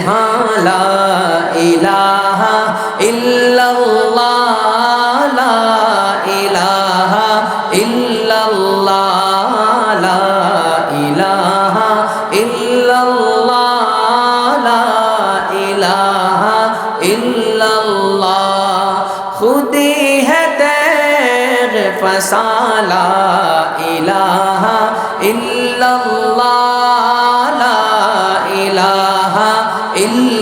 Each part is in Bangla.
منها لا إله إلا الله لا إله إلا الله لا إله إلا الله لا إله إلا الله خدي ہے تیغ فسا لا إله إلا الله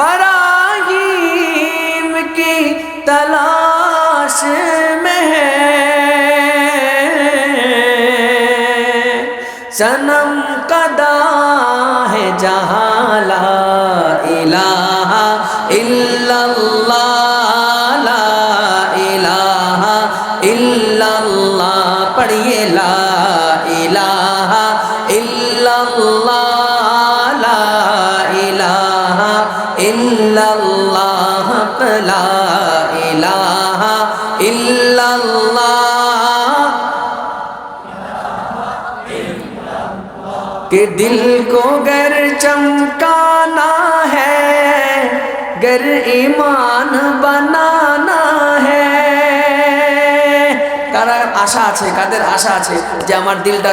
براہیم کی تلاش میں ہے۔ سنم قدا ہے جہاں لا الہ الا اللہ، لا الہ الا اللہ، پڑھیے لا الہ الا اللہ۔ لا الہ الا اللہ کہ دل کو گر چمکانا ہے، گر ایمان بنانا ہے۔ کار آشا আছে কাদের আশা আছে যে আমার দিলটা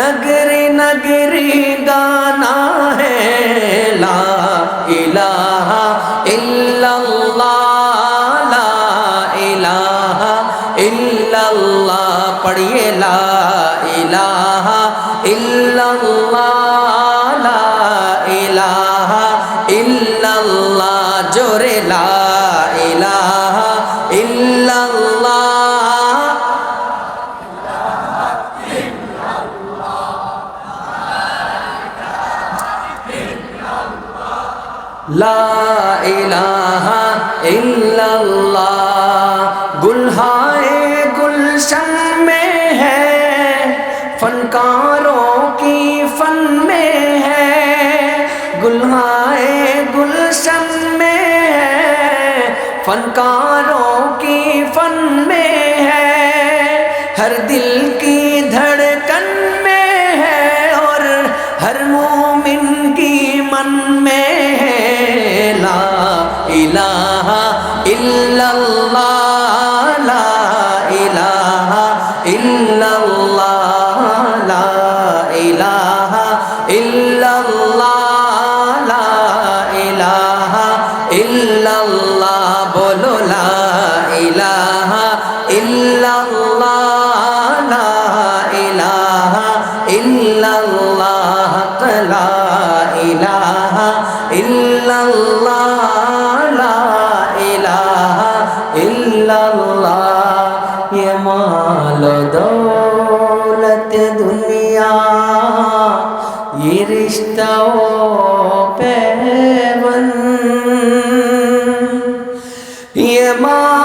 नगरी नगरी गाना है ला इलाहा इल्लल्लाह ला इलाहा इल्लल्लाह पढ़िए ला لا الہ الا اللہ گلہائے گلشن میں ہے، فنکاروں کی فن میں ہے۔ گلہائے گلشن میں ہے، فنکاروں کی فن میں ہے۔ ہر دل ইল্লাল্লাহ বলো লা ইলাহা ইল্লাল্লাহ, লা ইলাহা ইল্লাল্লাহ, লা ইলাহা ইল্লাল্লাহ, লা ইলাহা ইল্লাল্লাহ ইয়া মালদা 野马。